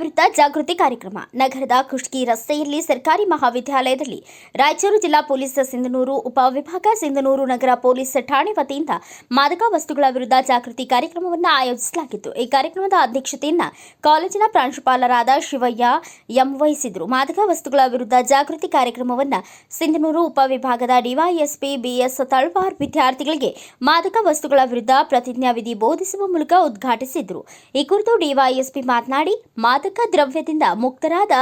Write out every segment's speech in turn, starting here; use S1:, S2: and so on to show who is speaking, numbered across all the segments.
S1: ವಿರುದ್ಧ ಜಾಗೃತಿ ಕಾರ್ಯಕ್ರಮ. ನಗರದ ಕುಷ್ಟಗಿ ರಸ್ತೆಯಲ್ಲಿ ಸರ್ಕಾರಿ ಮಹಾವಿದ್ಯಾಲಯದಲ್ಲಿ ರಾಯಚೂರು ಜಿಲ್ಲಾ ಪೊಲೀಸ್ ಸಿಂಧನೂರು, ಉಪವಿಭಾಗ ಸಿಂಧನೂರು ನಗರ ಪೊಲೀಸ್ ಠಾಣೆ ವತಿಯಿಂದ ಮಾದಕ ವಸ್ತುಗಳ ವಿರುದ್ಧ ಜಾಗೃತಿ ಕಾರ್ಯಕ್ರಮವನ್ನು ಆಯೋಜಿಸಲಾಗಿತ್ತು. ಈ ಕಾರ್ಯಕ್ರಮದ ಅಧ್ಯಕ್ಷತೆಯನ್ನು ಕಾಲೇಜಿನ ಪ್ರಾಂಶುಪಾಲರಾದ ಶಿವಯ್ಯ ಎಂ ವಹಿಸಿದ್ರು. ಮಾದಕ ವಸ್ತುಗಳ ವಿರುದ್ಧ ಜಾಗೃತಿ ಕಾರ್ಯಕ್ರಮವನ್ನು ಸಿಂಧನೂರು, ಉಪವಿಭಾಗದ ಡಿವೈಎಸ್ಪಿ ಬಿಎಸ್ ತಳ್ವಾರ್ ವಿದ್ಯಾರ್ಥಿಗಳಿಗೆ ಮಾದಕ ವಸ್ತುಗಳ ವಿರುದ್ಧ ಪ್ರತಿಜ್ಞಾವಿಧಿ ಬೋಧಿಸುವ ಮೂಲಕ ಉದ್ಘಾಟಿಸಿದ್ರು. ಈ ಕುರಿತು ಡಿವೈಎಸ್ಪಿ ಮಾತನಾಡಿ, ಮಾದಕ ದ್ರವ್ಯದಿಂದ ಮುಕ್ತರಾದ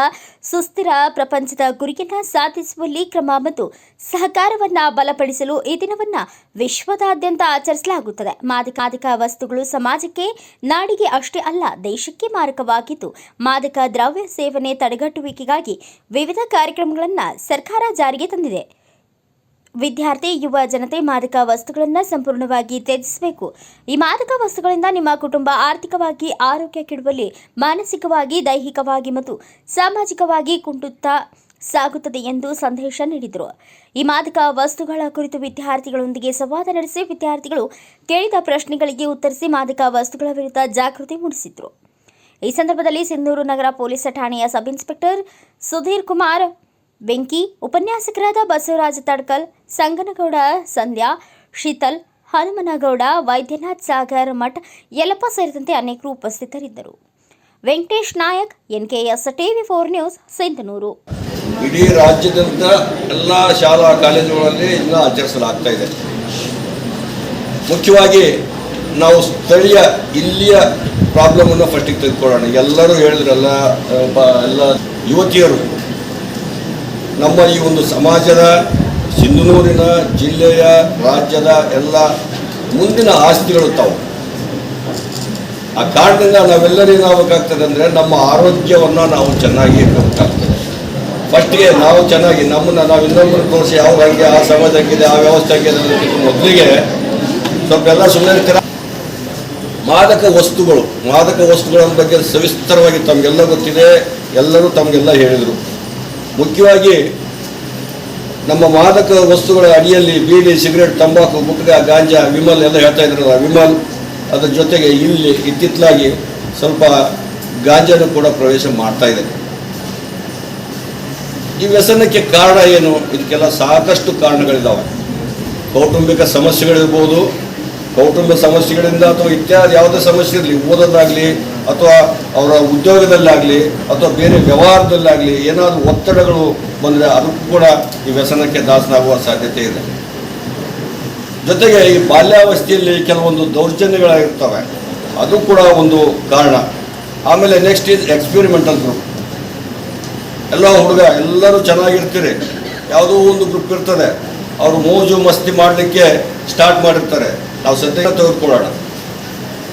S1: ಸುಸ್ಥಿರ ಪ್ರಪಂಚದ ಗುರಿಯನ್ನು ಸಾಧಿಸುವಲ್ಲಿ ಕ್ರಮ ಮತ್ತು ಸಹಕಾರವನ್ನ ಬಲಪಡಿಸಲು ಈ ದಿನವನ್ನ ವಿಶ್ವದಾದ್ಯಂತ ಆಚರಿಸಲಾಗುತ್ತದೆ. ಮಾದಕ ಮಾದಕ ವಸ್ತುಗಳು ಸಮಾಜಕ್ಕೆ ನಾಡಿಗೆ ಅಷ್ಟೇ ಅಲ್ಲ, ದೇಶಕ್ಕೆ ಮಾರಕವಾಗಿದ್ದು, ಮಾದಕ ದ್ರವ್ಯ ಸೇವನೆ ತಡೆಗಟ್ಟುವಿಕೆಗಾಗಿ ವಿವಿಧ ಕಾರ್ಯಕ್ರಮಗಳನ್ನು ಸರ್ಕಾರ ಜಾರಿಗೆ ತಂದಿದೆ. ವಿದ್ಯಾರ್ಥಿ, ಯುವ ಜನತೆ ಮಾದಕ ವಸ್ತುಗಳನ್ನು ಸಂಪೂರ್ಣವಾಗಿ ತ್ಯಜಿಸಬೇಕು. ಈ ಮಾದಕ ವಸ್ತುಗಳಿಂದ ನಿಮ್ಮ ಕುಟುಂಬ ಆರ್ಥಿಕವಾಗಿ, ಆರೋಗ್ಯ ಕೆಡುವಲ್ಲಿ, ಮಾನಸಿಕವಾಗಿ, ದೈಹಿಕವಾಗಿ ಮತ್ತು ಸಾಮಾಜಿಕವಾಗಿ ಕುಂಟುತ್ತಾ ಸಾಗುತ್ತದೆ ಎಂದು ಸಂದೇಶ ನೀಡಿದರು. ಈ ಮಾದಕ ವಸ್ತುಗಳ ಕುರಿತು ವಿದ್ಯಾರ್ಥಿಗಳೊಂದಿಗೆ ಸಂವಾದ ನಡೆಸಿ ವಿದ್ಯಾರ್ಥಿಗಳು ಕೇಳಿದ ಪ್ರಶ್ನೆಗಳಿಗೆ ಉತ್ತರಿಸಿ ಮಾದಕ ವಸ್ತುಗಳ ವಿರುದ್ಧ ಜಾಗೃತಿ ಮೂಡಿಸಿದರು. ಈ ಸಂದರ್ಭದಲ್ಲಿ ಸಿಂಧೂರು ನಗರ ಪೊಲೀಸ್ ಠಾಣೆಯ ಸಬ್ ಇನ್ಸ್ಪೆಕ್ಟರ್ ಸುಧೀರ್ ಕುಮಾರ್ ಬೆಂಕಿ, ಉಪನ್ಯಾಸಕರಾದ ಬಸವರಾಜ ತಡ್ಕಲ್, ಸಂಗನಗೌಡ ಸಂಧ್ಯಾ, ಶೀತಲ್, ಹನುಮನಗೌಡ, ವೈದ್ಯನಾಥ್ ಸಾಗರ್ ಮಠ ಯಲಪ್ಪ ಸೇರಿದಂತೆ ಅನೇಕರು ಉಪಸ್ಥಿತರಿದ್ದರು. Venkatesh Nayak, NKS TV four news, Sindhanur.
S2: ಇಡೀ ರಾಜ್ಯದಂತ ಎಲ್ಲ ಶಾಲಾ ಕಾಲೇಜುಗಳಲ್ಲಿ ಇದನ್ನ ಆಚರಿಸಲಾಗ್ತಾ ಇದೆ. ಮುಖ್ಯವಾಗಿ ನಾವು ಸ್ಥಳೀಯ, ಇಲ್ಲಿಯ ಪ್ರಾಬ್ಲಮನ್ನು ಫಸ್ಟಿಗೆ ತೆಗೆದುಕೊಳ್ಳೋಣ. ಎಲ್ಲರೂ ಹೇಳಿದ್ರಲ್ಲ ಎಲ್ಲ ಯುವತಿಯರು ನಮ್ಮ ಈ ಒಂದು ಸಮಾಜದ ಸಿಂಧನೂರಿನ ಜಿಲ್ಲೆಯ ರಾಜ್ಯದ ಎಲ್ಲ ಮುಂದಿನ ಆಸ್ತಿಗಳು ತಾವು. ಆ ಕಾರಣದಿಂದ ನಾವೆಲ್ಲರಿಗೂ ಏನಾಗಬೇಕಾಗ್ತದೆ ಅಂದರೆ ನಮ್ಮ ಆರೋಗ್ಯವನ್ನು ನಾವು ಚೆನ್ನಾಗಿ ಇರಬೇಕಾಗ್ತದೆ ಫಸ್ಟಿಗೆ ನಾವು ಚೆನ್ನಾಗಿ ನಮ್ಮನ್ನು ನಾವು ಇನ್ನೊಬ್ಬರು ತೋರಿಸಿ ಯಾವ ಹಂಗೆ, ಆ ಸಮಾಜ ಹಂಗಿದೆ, ಆ ವ್ಯವಸ್ಥೆ ಆಗಿದೆ ಅನ್ನೋದಕ್ಕಿಂತ ಮೊದಲಿಗೆ ಸ್ವಲ್ಪ ಎಲ್ಲ ಸುಮ್ಮನೆ ಇರ್ತೀರ ಮಾದಕ ವಸ್ತುಗಳು, ಮಾದಕ ವಸ್ತುಗಳ ಬಗ್ಗೆ ಸವಿಸ್ತರವಾಗಿ ತಮಗೆಲ್ಲ ಗೊತ್ತಿದೆ, ಎಲ್ಲರೂ ತಮಗೆಲ್ಲ ಹೇಳಿದರು. ಮುಖ್ಯವಾಗಿ ನಮ್ಮ ಮಾದಕ ವಸ್ತುಗಳ ಅಡಿಯಲ್ಲಿ ಬೀಡಿ, ಸಿಗರೇಟ್, ತಂಬಾಕು, ಗುಟ್ಕ, ಗಾಂಜಾ, ವಿಮಲ್ ಎಲ್ಲ ಹೇಳ್ತಾ ಇದ್ರಲ್ಲ, ವಿಮಲ್ ಅದರ ಜೊತೆಗೆ ಇಲ್ಲಿ ಇತ್ತಿತ್ತಲಾಗಿ ಸ್ವಲ್ಪ ಗಾಂಜಾನು ಕೂಡ ಪ್ರವೇಶ ಮಾಡ್ತಾ ಇದೆ. ಈ ವ್ಯಸನಕ್ಕೆ ಕಾರಣ ಏನು? ಇದಕ್ಕೆಲ್ಲ ಸಾಕಷ್ಟು ಕಾರಣಗಳಿದ್ದಾವೆ ಕೌಟುಂಬಿಕ ಸಮಸ್ಯೆಗಳಿರ್ಬೋದು ಕೌಟುಂಬಿಕ ಸಮಸ್ಯೆಗಳಿಂದ ಅಥವಾ ಇತ್ಯಾದಿ ಯಾವುದೇ ಸಮಸ್ಯೆ ಇರಲಿ, ಓದೋದಾಗಲಿ ಅಥವಾ ಅವರ ಉದ್ಯೋಗದಲ್ಲಾಗಲಿ ಅಥವಾ ಬೇರೆ ವ್ಯವಹಾರದಲ್ಲಾಗಲಿ ಏನಾದರೂ ಒತ್ತಡಗಳು ಬಂದರೆ ಅದಕ್ಕೂ ಕೂಡ ಈ ವ್ಯಸನಕ್ಕೆ ದಾಸನಾಗುವ ಸಾಧ್ಯತೆ ಇದೆ. ಜೊತೆಗೆ ಈ ಬಾಲ್ಯಾವಸ್ಥೆಯಲ್ಲಿ ಕೆಲವೊಂದು ದೌರ್ಜನ್ಯಗಳಾಗಿರ್ತವೆ. ಅದು ಕೂಡ ಒಂದು ಕಾರಣ. ಆಮೇಲೆ ನೆಕ್ಸ್ಟ್ ಈಸ್ ಎಕ್ಸ್ಪೆರಿಮೆಂಟಲ್ ಗ್ರೂಪ್ ಎಲ್ಲ ಹುಡುಗ, ಎಲ್ಲರೂ ಚೆನ್ನಾಗಿರ್ತೀರಿ. ಯಾವುದೋ ಒಂದು ಗ್ರೂಪ್ ಇರ್ತದೆ. ಅವರು ಮೋಜು ಮಸ್ತಿ ಮಾಡಲಿಕ್ಕೆ ಸ್ಟಾರ್ಟ್ ಮಾಡಿರ್ತಾರೆ. ನಾವು ಸದ್ಯ ತೆಗೆದುಕೊಳ್ಳೋಣ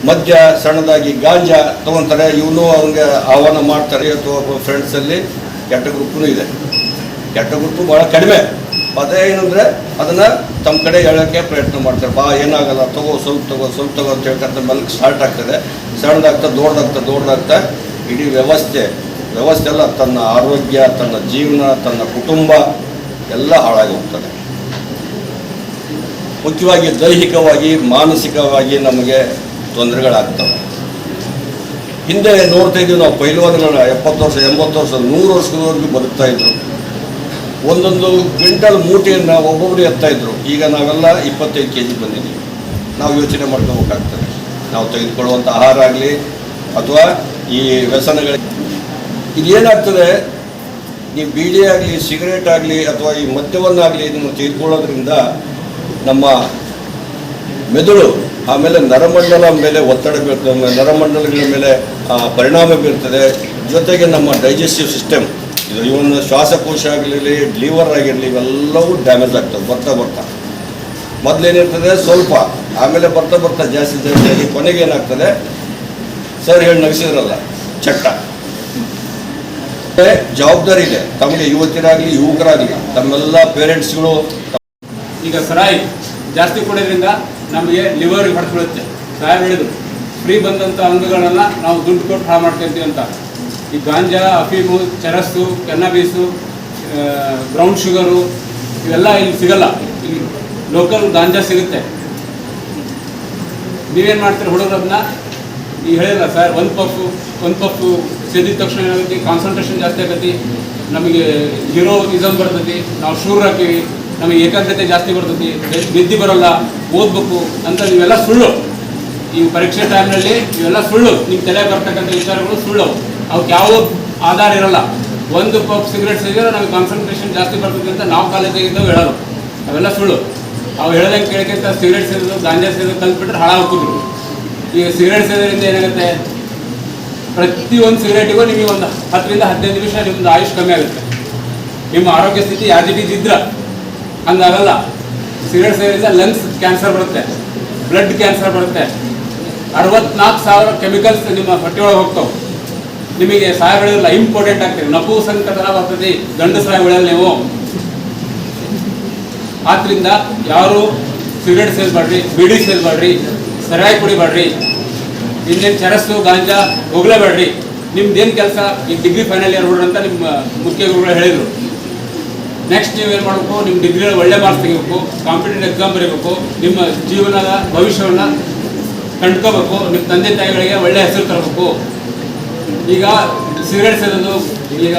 S2: ಮದ್ಯ ಸಣ್ಣದಾಗಿ ಗಾಂಜಾ ತೊಗೊತಾರೆ, ಇವನು ಅವ್ನಿಗೆ ಆಹ್ವಾನ ಮಾಡ್ತಾರೆ, ಅಥವಾ ಫ್ರೆಂಡ್ಸಲ್ಲಿ ಕೆಟ್ಟ ಗ್ರೂಪ್ನೂ ಇದೆ. ಕೆಟ್ಟ ಗ್ರೂಪು ಭಾಳ ಕಡಿಮೆ. ಅದೇ ಏನಂದರೆ ಅದನ್ನು ತಮ್ಮ ಕಡೆ ಹೇಳೋಕ್ಕೆ ಪ್ರಯತ್ನ ಮಾಡ್ತಾರೆ. ಬಾ, ಏನಾಗಲ್ಲ, ತಗೋ, ಸ್ವಲ್ಪ ತಗೋ ಸ್ವಲ್ಪ ತಗೋ ಅಂತ ಹೇಳ್ಕೊಂತ ಮಲ್ಕ್ ಸ್ಟಾರ್ಟ್ ಆಗ್ತದೆ. ಸಣ್ಣದಾಗ್ತಾ, ದೊಡ್ಡದಾಗ್ತಾ ದೊಡ್ಡದಾಗ್ತಾ ಇಡೀ ವ್ಯವಸ್ಥೆ ವ್ಯವಸ್ಥೆ ಎಲ್ಲ ತನ್ನ ಆರೋಗ್ಯ, ತನ್ನ ಜೀವನ, ತನ್ನ ಕುಟುಂಬ ಎಲ್ಲ ಹಾಳಾಗಿ ಹೋಗ್ತದೆ ಮುಖ್ಯವಾಗಿ ದೈಹಿಕವಾಗಿ, ಮಾನಸಿಕವಾಗಿ ನಮಗೆ ತೊಂದರೆಗಳಾಗ್ತವೆ. ಹಿಂದೆ ನೋಡ್ತಾ ಇದ್ದೀವಿ ನಾವು ಪೈಲ್ವಾನ್ಗಳನ್ನ ಎಪ್ಪತ್ತು ವರ್ಷ, ಎಂಬತ್ತು ವರ್ಷ, ನೂರು ವರ್ಷದವರೆಗೂ ಬದುಕ್ತಾ ಇದ್ರು. ಒಂದೊಂದು ಕ್ವಿಂಟಲ್ ಮೂಟೆಯನ್ನು ಒಬ್ಬೊಬ್ಬರು ಎತ್ತಾ ಇದ್ರು. ಈಗ ನಾವೆಲ್ಲ ಇಪ್ಪತ್ತೈದು ಕೆ ಜಿ ಬಂದಿದ್ದೀವಿ. ನಾವು ಯೋಚನೆ ಮಾಡ್ಕೋಬೇಕಾಗ್ತದೆ. ನಾವು ತೆಗೆದುಕೊಳ್ಳುವಂಥ ಆಹಾರ ಆಗಲಿ ಅಥವಾ ಈ ವ್ಯಸನಗಳ. ಇದೇನಾಗ್ತದೆ, ನೀವು ಬೀಡಿ ಆಗಲಿ, ಸಿಗರೇಟ್ ಆಗಲಿ, ಅಥವಾ ಈ ಮದ್ಯವನ್ನಾಗಲಿ ಇದನ್ನು ತೆಗೆದುಕೊಳ್ಳೋದ್ರಿಂದ ನಮ್ಮ ಮೆದುಳು ಆಮೇಲೆ ನರಮಂಡಲ ಮೇಲೆ ಒತ್ತಡ ಬೀರ್ತದೆ ನರಮಂಡಲಗಳ ಮೇಲೆ ಪರಿಣಾಮ ಬೀರ್ತದೆ. ಜೊತೆಗೆ ನಮ್ಮ ಡೈಜೆಸ್ಟಿವ್ ಸಿಸ್ಟಮ್ ಇದು ಇವನ್ ಶ್ವಾಸಕೋಶ ಆಗಿರಲಿ ಲಿವರ್ ಆಗಿರಲಿ, ಇವೆಲ್ಲವೂ ಡ್ಯಾಮೇಜ್ ಆಗ್ತದೆ, ಬರ್ತಾ ಬರ್ತಾ. ಮೊದಲೇನಿರ್ತದೆ? ಸ್ವಲ್ಪ. ಆಮೇಲೆ ಬರ್ತಾ ಬರ್ತಾ ಜಾಸ್ತಿ ಜಾಸ್ತಿ ಆಗಿ ಕೊನೆಗೆ ಏನಾಗ್ತದೆ? ಸರ್ ಹೇಳಿ ನಗಿಸಿದ್ರಲ್ಲ, ಚಟ್ಟ. ಜವಾಬ್ದಾರಿ ಇದೆ. ತಮಗೆ ಯುವತಿಯರಾಗಲಿ ಯುವಕರಾಗಲಿ, ತಮ್ಮೆಲ್ಲ ಪೇರೆಂಟ್ಸ್ಗಳು
S3: ಈಗ ಸರಾಯಿ ಜಾಸ್ತಿ ಕುಡಿಯೋದ್ರಿಂದ ನಮಗೆ ಲಿವರ್ ಹೊಡೆದ್ಬಿಡುತ್ತೆ ಸಾಹೇಬ್ ಹೇಳಿದ್ರು, ಫ್ರೀ ಬಂದಂಥ ಅಂಗಗಳನ್ನ ನಾವು ದುಡ್ಡು ಕೊಟ್ಟು ಹಾಳು ಮಾಡ್ಕೊಂತೀವಿ ಅಂತ. ಈ ಗಾಂಜಾ, ಅಫೀಮು, ಚರಸ್ಸು ಕೆನ್ನಬೀಸು ಬ್ರೌನ್ ಶುಗರು ಇವೆಲ್ಲ ಇಲ್ಲಿ ಸಿಗಲ್ಲ. ಇಲ್ಲಿ ಲೋಕಲ್ ಗಾಂಜಾ ಸಿಗುತ್ತೆ. ನೀವೇನು ಮಾಡ್ತೀರಿ ಹುಡುಗರನ್ನ? ಈಗ ಹೇಳಿಲ್ಲ ಸರ್, ಒಂದು ಪಪ್ಪು ಒಂದು ಪಪ್ಪು ಸೇದಿದ ತಕ್ಷಣ ಏನಾಗುತ್ತೆ? ಕಾನ್ಸಂಟ್ರೇಷನ್ ಜಾಸ್ತಿ ಆಗತ್ತೆ. ನಮಗೆ ಹೀರೋಯಿಸಮ್ ಬರ್ತೈತಿ ನಾವು ಶೂರ್ ಹಾಕಿವಿ ನಮಗೆ ಏಕಾಗ್ರತೆ ಜಾಸ್ತಿ ಬರ್ತೈತಿ ಬಿದ್ದಿ ಬರೋಲ್ಲ, ಓದ್ಬೇಕು ಅಂತ ನೀವೆಲ್ಲ ಸುಳ್ಳು. ಈ ಪರೀಕ್ಷೆ ಟೈಮ್ನಲ್ಲಿ ಇವೆಲ್ಲ ಸುಳ್ಳು. ನಿಮ್ಮ ತಲೆ ಬರ್ತಕ್ಕಂಥ ವಿಚಾರಗಳು ಸುಳ್ಳು. ಅವಕ್ಕೆ ಯಾವ ಆಧಾರ ಇರಲ್ಲ. ಒಂದು ಪಪ್ ಸಿಗರೇಟ್ ಸಿಗಿದ್ರೆ ನಮಗೆ ಕಾನ್ಸಂಟ್ರೇಷನ್ ಜಾಸ್ತಿ ಬರ್ತದೆ ಅಂತ ನಾವು ಕಾಲೇಜಾಗಿದ್ದವು ಹೇಳೋದು ಅವೆಲ್ಲ ಸುಳ್ಳು. ಅವು ಹೇಳ್ದಂಗೆ ಕೇಳಕ್ಕಿಂತ ಸಿಗರೇಟ್ ಸೇರಿದ್ರು ಗಾಂಜಾ ಸೇರಿದ್ರು ಕಲ್ತ್ಬಿಟ್ರೆ ಹಾಳಾಗ್ತಿದ್ರು ಈಗ ಸಿಗರೇಟ್ ಸೇರೋದ್ರಿಂದ ಏನಾಗುತ್ತೆ? ಪ್ರತಿಯೊಂದು ಸಿಗರೇಟಿಗೂ ನಿಮಗೆ ಒಂದು ಹತ್ತರಿಂದ ಹದಿನೈದು ನಿಮಿಷ ನಿಮ್ಮದು ಆಯುಷ್ ಕಮ್ಮಿ ಆಗುತ್ತೆ. ನಿಮ್ಮ ಆರೋಗ್ಯ ಸ್ಥಿತಿ ಯಾವ್ದಿಟ್ಟಿದ್ರೆ ಹಂಗಾಗಲ್ಲ ಸಿಗರೇಟ್ ಸೇರಿದ ಲಂಗ್ಸ್ ಕ್ಯಾನ್ಸರ್ ಬರುತ್ತೆ ಬ್ಲಡ್ ಕ್ಯಾನ್ಸರ್ ಬರುತ್ತೆ. ಅರವತ್ನಾಲ್ಕು ಸಾವಿರ ಕೆಮಿಕಲ್ಸ್ ನಿಮ್ಮ ಹೊಟ್ಟೆಯೊಳಗೆ ಹೋಗ್ತಾವೆ. ನಿಮಗೆ ಸಹಾಯ ಬೆಳೆಯೋಲ್ಲ ಇಂಪಾರ್ಟೆಂಟ್ ಆಗ್ತದೆ. ನಪು ಸಂಕಟನ ಬರ್ತದೆ, ಗಂಡು ಸಾಯಗಳಲ್ಲಿ ನೀವು. ಆದ್ರಿಂದ ಯಾರು ಸಿಗರೇಟ್ ಸೇಲ್ಬೇಡ್ರಿ ಬೀಡಿ ಸೇಲ್ಬೇಡ್ರಿ ಸರಾಯಿ ಕುಡಿಬೇಡ್ರಿ ಇನ್ನೇನು ಚರಸ್ಸು, ಗಾಂಜಾ ಹೋಗ್ಲೇಬೇಡ್ರಿ ಏನು ಕೆಲಸ? ಈ ಡಿಗ್ರಿ ಫೈನಲ್ ಇಯರ್ ಅಂತ ನಿಮ್ಮ ಮುಖ್ಯ ಗುರುಗಳು ಹೇಳಿದರು. ನೆಕ್ಸ್ಟ್ ನೀವು ಏನು ಮಾಡಬೇಕು? ನಿಮ್ಮ ಡಿಗ್ರಿ ಒಳ್ಳೆ ಮಾರ್ಕ್ಸ್ ತೆಗಿಬೇಕು ಕಾಂಪಿಟೇಟಿವ್ ಎಕ್ಸಾಮ್ ಬರೀಬೇಕು, ನಿಮ್ಮ ಜೀವನದ, ಭವಿಷ್ಯವನ್ನು ಕಂಡ್ಕೋಬೇಕು ನಿಮ್ಮ ತಂದೆ ತಾಯಿಗಳಿಗೆ ಒಳ್ಳೆ ಹೆಸರು ತರಬೇಕು. ಈಗ ಸಿಗರೇಟ್ ಸೇದೋದು, ಈಗ